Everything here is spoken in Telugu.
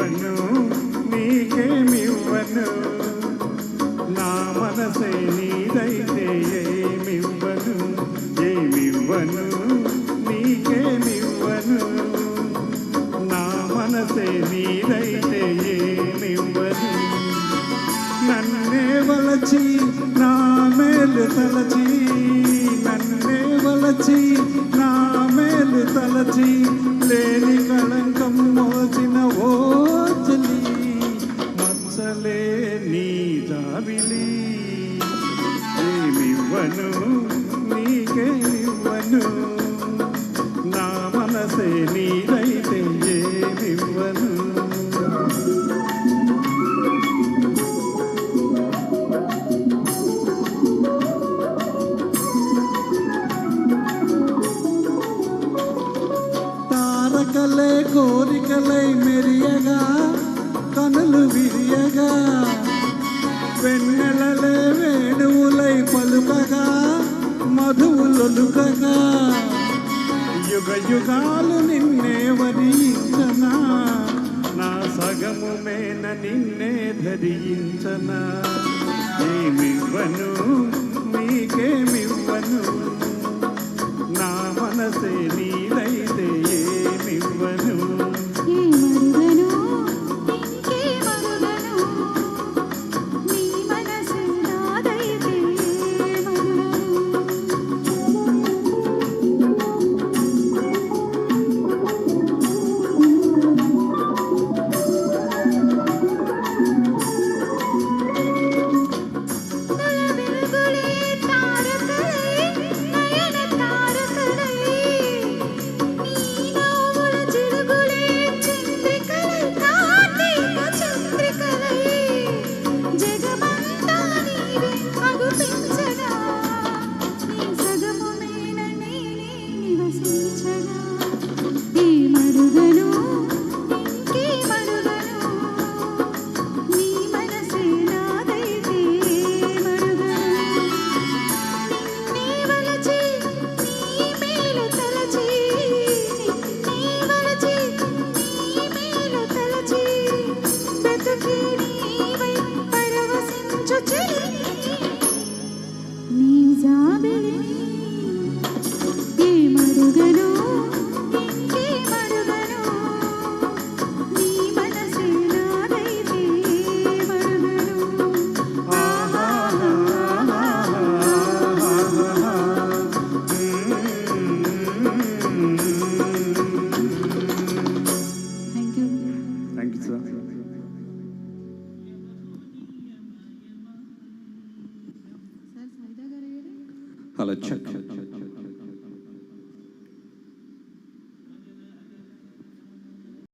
నీకేమివ్వను నీకేమివ్వను నా మనసే నీదైతే ఏమివ్వను ఏమివ్వను నీకేమివ్వను నా మనసే నీదైతే ఏమివ్వను నన్నే వలచి నా మేలు తలచి నన్నే వలచి నా మేలు తలచి లేని కళంకం జీవను నీకే ఇవ్వను. నా మనసే ఏమివ్వను. తారకలే కోరికలై మెరియగా కనులు విరియగా. వెన్నెలలే వేణువులై పలుకగా మధువులొలుకగా. యుగ యుగాలు నిన్నే వరించనా నా సగము మేన నిన్నే ధరించనా. ఏమివ్వను నీకేమి ജാബിലി മരുകന Kalachak.